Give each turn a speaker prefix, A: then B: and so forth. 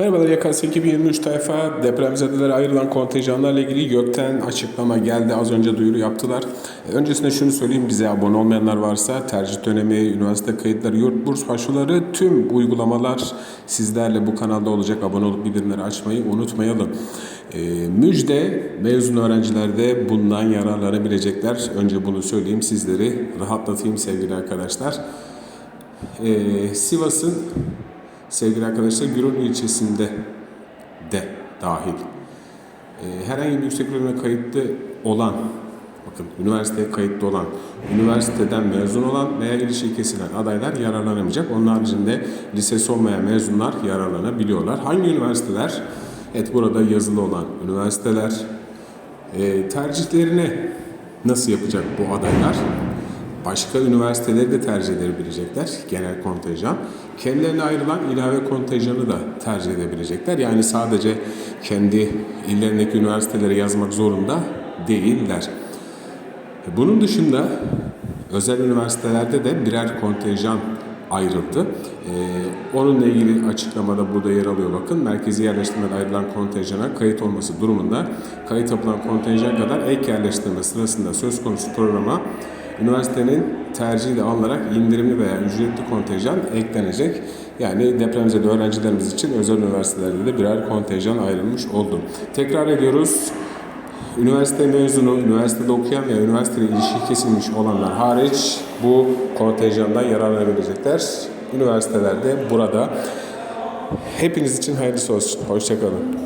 A: Merhabalar YKS 2023 tayfa depremzedelere ayrılan kontenjanlarla ilgili gökten açıklama geldi. Az önce duyuru yaptılar. E, Öncesinde şunu söyleyeyim bize abone olmayanlar varsa tercih dönemi, üniversite kayıtları, yurt burs başvuruları tüm uygulamalar sizlerle bu kanalda olacak. Abone olup bildirimleri açmayı unutmayalım. E, müjde mezun öğrenciler de bundan yararlanabilecekler. Önce bunu söyleyeyim sizleri rahatlatayım sevgili arkadaşlar. E, Sivas'ın sevgili arkadaşlar Gürün ilçesinde de dahil e, herhangi bir yüksek öğrenime kayıtlı olan bakın üniversiteye kayıtlı olan üniversiteden mezun olan veya ilişki kesilen adaylar yararlanamayacak. Onun haricinde lisesi olmayan mezunlar yararlanabiliyorlar. Hangi üniversiteler? Evet burada yazılı olan üniversiteler e, tercihlerini nasıl yapacak bu adaylar? Başka üniversiteleri de tercih edebilecekler genel kontenjan. Kendilerine ayrılan ilave kontenjanı da tercih edebilecekler. Yani sadece kendi illerindeki üniversitelere yazmak zorunda değiller. Bunun dışında özel üniversitelerde de birer kontenjan ayrıldı. Ee, onunla ilgili açıklamada burada yer alıyor bakın. Merkezi yerleştirmede ayrılan kontenjana kayıt olması durumunda kayıt yapılan kontenjan kadar ek yerleştirme sırasında söz konusu programa üniversitenin tercihiyle alınarak indirimli veya ücretli kontenjan eklenecek. Yani depremzede öğrencilerimiz için özel üniversitelerde de birer kontenjan ayrılmış oldu. Tekrar ediyoruz. Üniversite mezunu, üniversitede okuyan veya üniversiteyle ilişki kesilmiş olanlar hariç bu kontenjandan yararlanabilecekler. Üniversitelerde burada. Hepiniz için hayırlısı olsun. Hoşçakalın.